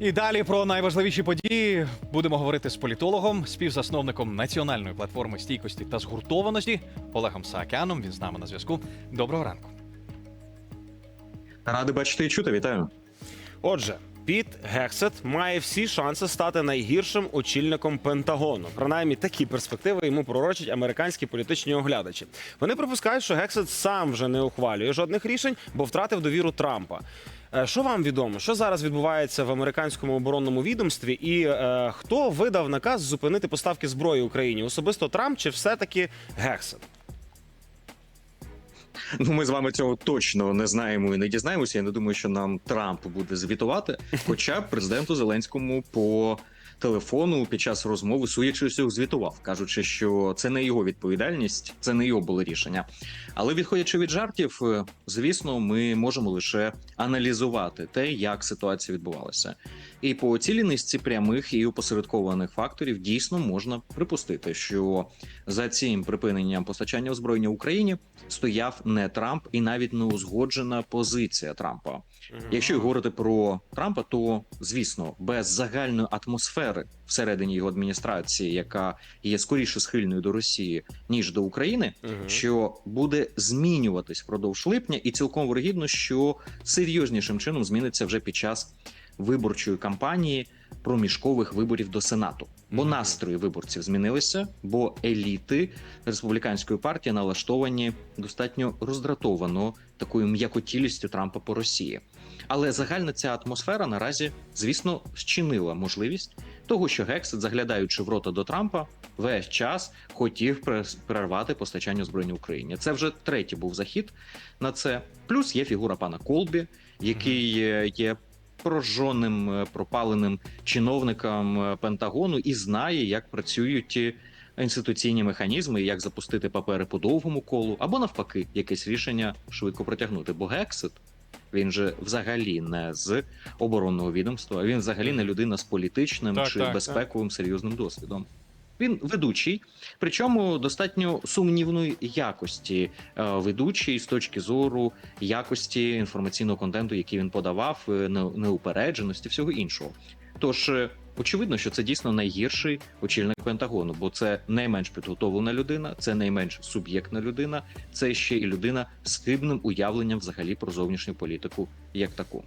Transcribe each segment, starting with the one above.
І далі про найважливіші події будемо говорити з політологом, співзасновником національної платформи стійкості та згуртованості Олегом Саакяном. Він з нами на зв'язку. Доброго ранку. Радий бачити і чути, вітаю. Отже, Піт Гексет має всі шанси стати найгіршим очільником Пентагону. Принаймні такі перспективи йому пророчать американські політичні оглядачі. Вони припускають, що Гексет сам вже не ухвалює жодних рішень, бо втратив довіру Трампа. Е, Що вам відомо? Що зараз відбувається в американському оборонному відомстві? І е, хто видав наказ зупинити поставки зброї Україні? Особисто Трамп чи все-таки Гексет? Ну, ми з вами цього точно не знаємо і не дізнаємося. Я не думаю, що нам Трамп буде звітувати. Хоча президенту Зеленському по телефону під час розмови з звітував, кажучи, що це не його відповідальність, це не його було рішення. Але відходячи від жартів, е, звісно, ми можемо лише аналізувати те, як ситуація відбувалася. І по цілій прямих і опосередкованих факторів дійсно можна припустити, що за цим припиненням постачання озброєння Україні стояв не Трамп і навіть не узгоджена позиція Трампа. Якщо говорити про Трампа, то звісно, без загальної атмосфери всередині його адміністрації, яка є скоріше схильною до Росії ніж до України, Мгм. що буде змінюватись впродовж липня, і цілком вирогідно, що серйознішим чином зміниться вже під час виборчої кампанії проміжкових виборів до Сенату. Бо Мгм. настрої виборців змінилися, бо еліти республіканської партії налаштовані достатньо роздратовано такою м'якотілістю Трампа по Росії. Але загальна ця атмосфера наразі, звісно, зчинила можливість того, що Гексет, заглядаючи в рота до Трампа, весь час хотів перервати постачання озброєння Україні. Це вже третій був захід на це. Плюс є фігура пана Колбі, який є прожженим, е, пропаленим чиновником е, Пентагону і знає, як працюють ті інституційні механізми, як запустити папери по довгому колу, або навпаки, якесь рішення швидко протягнути. Бо Гексит він же взагалі не з оборонного відомства, він взагалі не людина з політичним Так, чи так, безпековим серйозним досвідом. Він ведучий, причому достатньо сумнівної якості е, ведучий з точки зору якості інформаційного контенту, який він подавав, е, неупередженості, всього іншого. Тож е, очевидно, що це дійсно найгірший очільник Пентагону, бо це найменш підготовлена людина, це найменш суб'єктна людина, це ще і людина з хибним уявленням взагалі про зовнішню політику як таку.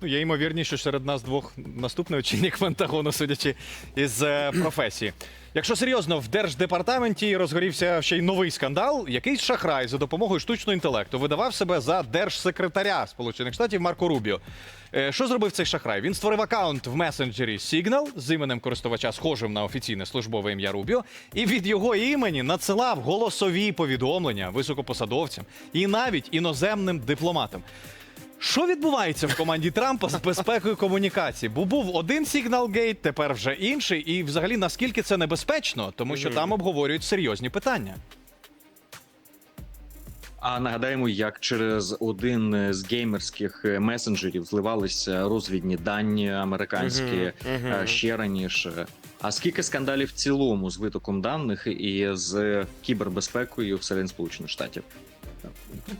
Ну, є ймовірність, що серед нас двох наступний очільник Пентагону, судячи із е, професії. Якщо серйозно, в держдепартаменті розгорівся ще й новий скандал. Якийсь шахрай за допомогою штучного інтелекту видавав себе за держсекретаря Сполучених Штатів Марко Рубіо. Е, Що зробив цей шахрай? Він створив аккаунт в месенджері Signal з іменем користувача, схожим на офіційне службове ім'я Рубіо, і від його імені надсилав голосові повідомлення високопосадовцям і навіть іноземним дипломатам. Що відбувається в команді Трампа з безпекою комунікації? Бо був один сигнал-гейт, тепер вже інший. І взагалі наскільки це небезпечно, тому що там обговорюють серйозні питання. А нагадаємо, як через один з геймерських месенджерів зливалися розвідні дані американські Мгм, мгм. е, ще раніше. А скільки скандалів в цілому з витоком даних і з кібербезпекою всередині Сполучених Штатів?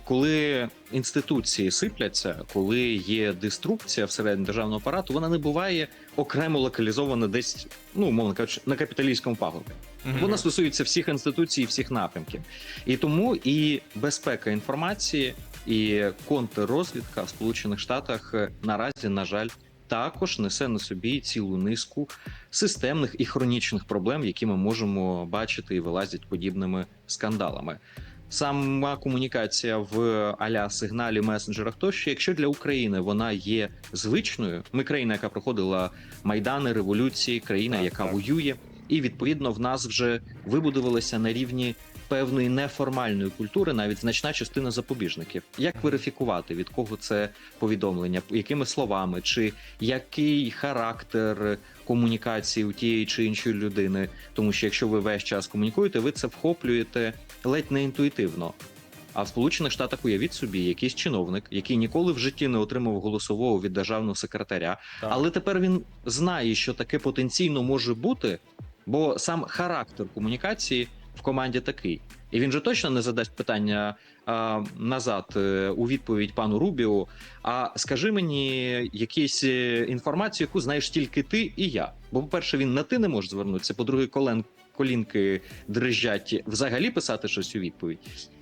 Коли інституції сипляться, коли є деструкція всередині державного апарату, вона не буває окремо локалізована десь, ну умовно кажучи, на капіталістському пагорбі. Вона стосується всіх інституцій, і всіх напрямків. І тому і безпека інформації, і контррозвідка в Сполучених Штатах е, наразі, на жаль, також несе на собі цілу низку системних і хронічних проблем, які ми можемо бачити і вилазять подібними скандалами. Сама комунікація в аля сигналі месенджерах, тощо, якщо для України вона є звичною, ми країна, яка проходила майдани, революції, країна, Так, яка так. воює, і відповідно в нас вже вибудувалися на рівні певної неформальної культури навіть значна частина запобіжників. Як верифікувати від кого це повідомлення, якими словами, чи який характер комунікації у тієї чи іншої людини? Тому що якщо ви весь час комунікуєте, ви це вхоплюєте ледь не інтуїтивно. А в Сполучених Штатах уявіть собі якийсь чиновник, який ніколи в житті не отримав голосового від державного секретаря, Так. але тепер він знає, що таке потенційно може бути, бо сам характер комунікації в команді такий. І він же точно не задасть питання а, назад е, у відповідь пану Рубіо. А скажи мені якусь е, інформацію, яку знаєш тільки ти і я. Бо, по-перше, він на ти не може звернутися. По-друге, колен колінки дрижать взагалі писати щось у відповідь.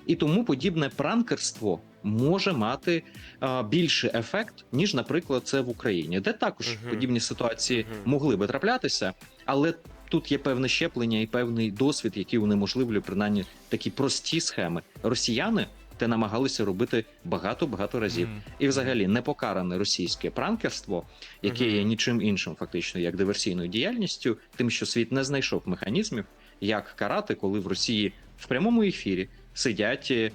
І тому подібне пранкерство може мати а, більший ефект, ніж, наприклад, це в Україні, де також Мгм. подібні ситуації Мгм. могли би траплятися, але тут є певне щеплення і певний досвід, який унеможливлює принаймні такі прості схеми. Росіяни те намагалися робити багато багато разів. Мгм. І, взагалі, непокаране російське пранкерство, яке Мгм. є нічим іншим, фактично, як диверсійною діяльністю, тим, що світ не знайшов механізмів, як карати, коли в Росії в прямому ефірі сидять е,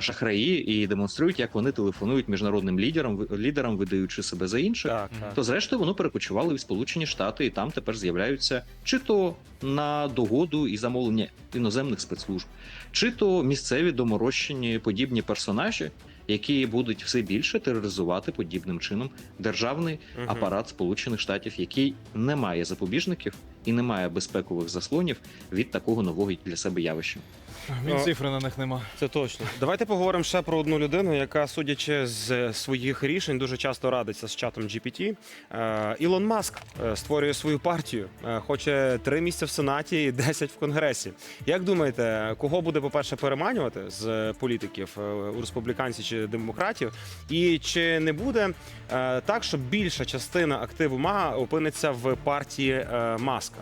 шахраї і демонструють, як вони телефонують міжнародним лідерам, лідерам, видаючи себе за інших. Так, так. То зрештою воно перекочувало в Сполучені Штати, і там тепер з'являються чи то на догоду і замовлення іноземних спецслужб, чи то місцеві доморощені подібні персонажі, які будуть все більше тероризувати подібним чином державний Мгм. апарат Сполучених Штатів, який не має запобіжників і не має безпекових заслонів від такого нового для себе явища. Він цифри на них нема. Це точно. Давайте поговоримо ще про одну людину, яка, судячи з своїх рішень, дуже часто радиться з чатом GPT. Е, Ілон Маск е, створює свою партію, е, хоче три місця в сенаті і 10 в конгресі. Як думаєте, кого буде, по-перше, переманювати з політиків е, у республіканців чи демократів? І чи не буде е, так, що більша частина активу МАГА опиниться в партії е, Маска?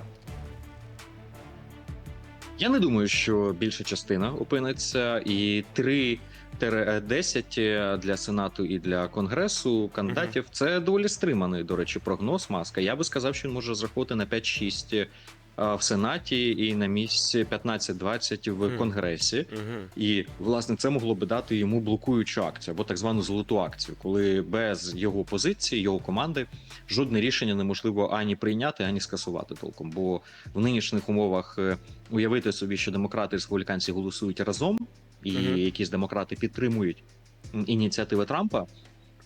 Я не думаю, що більша частина опиниться, і 3-10 для сенату і для конгресу кандидатів це доволі стриманий, до речі, прогноз маска. Я би сказав, що він може розраховувати на 5-6 а, в сенаті і на місці 15-20 в конгресі. І власне це могло би дати йому блокуючу акцію або так звану золоту акцію, коли без його позиції, його команди жодне рішення неможливо ані прийняти, ані скасувати толком. Бо в нинішніх умовах е, уявити собі, що демократи і республіканці голосують разом, і якісь демократи підтримують ініціативи Трампа.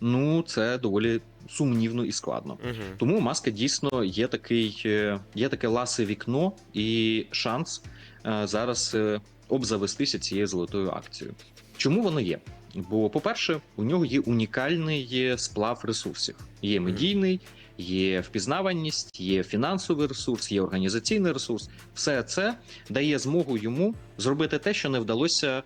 Ну це доволі сумнівно і складно. Угу. Тому маска дійсно є такий, е, є таке ласе вікно і шанс е, зараз е, обзавестися цією золотою акцією. Чому воно є? Бо, по-перше, у нього є унікальний сплав ресурсів: є медійний, є впізнаваність, є фінансовий ресурс, є організаційний ресурс. Все це дає змогу йому зробити те, що не вдалося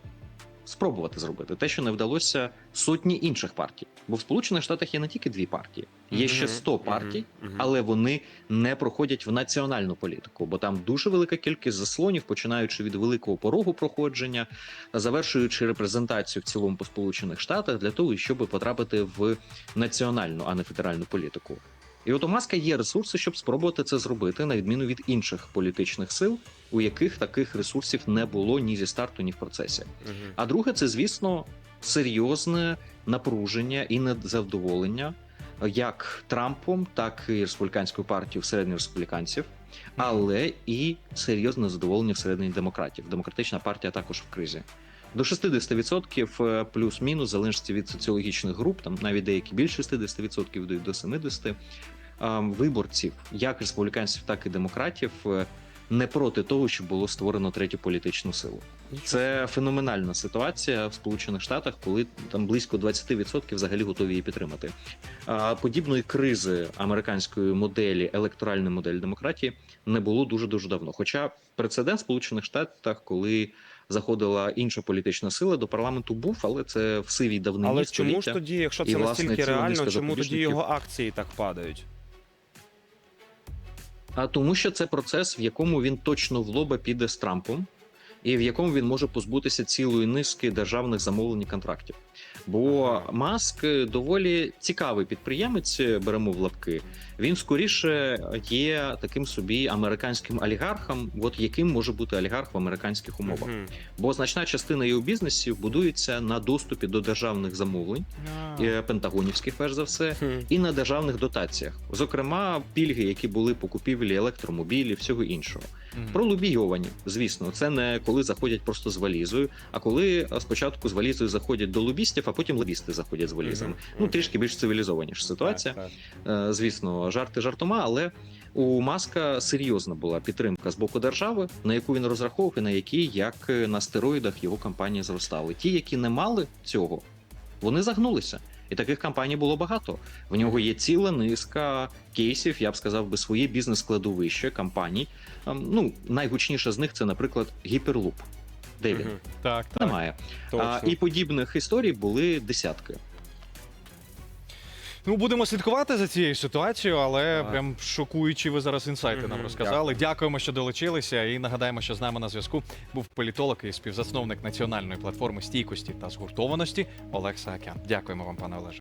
спробувати зробити, те, що не вдалося сотні інших партій. Бо в Сполучених Штатах є не тільки дві партії, є ще 100 партій, але вони не проходять в національну політику, бо там дуже велика кількість заслонів, починаючи від великого порогу проходження, завершуючи репрезентацію в цілому по сполучених штатах для того, щоб потрапити в національну, а не федеральну політику. І от у Маска є ресурси, щоб спробувати це зробити, на відміну від інших політичних сил, у яких таких ресурсів не було ні зі старту, ні в процесі. А друге, це звісно серйозне напруження і незадоволення як Трампом, так і республіканською партією всередині республіканців, але і серйозне задоволення всередині демократів. Демократична партія також в кризі. До 60% е, плюс-мінус, залежності від соціологічних груп, там навіть деякі більше 60% йдуть до 70%, е, виборців, як республіканців, так і демократів, е, не проти того, щоб було створено третю політичну силу. Це феноменальна ситуація в Сполучених Штатах, коли там близько 20% взагалі готові її підтримати. Подібної кризи американської моделі, електоральної моделі демократії не було дуже дуже давно. Хоча прецедент в Сполучених Штатах, коли заходила інша політична сила до парламенту, був, але це в сивій давнині Але чому ж тоді, якщо І, це власне, настільки ціла реально, чому тоді його акції так падають? А тому, що це процес, в якому він точно в лоба піде з Трампом, і в якому він може позбутися цілої низки державних замовлень і контрактів. Бо Ага. Маск доволі цікавий підприємець, беремо в лапки. Він скоріше є таким собі американським олігархом, от яким може бути олігарх в американських умовах. Мгм. Бо значна частина його бізнесів будується на доступі до державних замовлень, е, пентагонівських, перш за все, Хм. і на державних дотаціях, зокрема, пільги, які були по купівлі електромобілів, всього іншого. Мгм. Пролобійовані, звісно, це не коли заходять просто з валізою, а коли спочатку з валізою заходять до лобістів, а потім лобісти заходять з валізами. Мгм. Ну трішки більш цивілізованіша ситуація. Так. Е, Звісно, жарти жартома, але У Маска серйозна була підтримка з боку держави, на яку він розраховував, і на якій, як е, на стероїдах, його компанії зростали. Ті, які не мали цього, вони загнулися. І таких компаній було багато. В нього є ціла низка кейсів, я б сказав би, своє бізнес-складовище компаній. Ем, Ну, найгучніше з них це, наприклад, Гіперлуп. Де він? Мгм. Так, так. Немає. А, Точно. і подібних історій були десятки. Ну, будемо слідкувати за цією ситуацією, але Так. прям шокуючі ви зараз інсайти нам Мгм, розказали. Дякуємо, що долучилися. І нагадаємо, що з нами на зв'язку був політолог і співзасновник національної платформи стійкості та згуртованості Олег Саакян. Дякуємо вам, пане Олеже.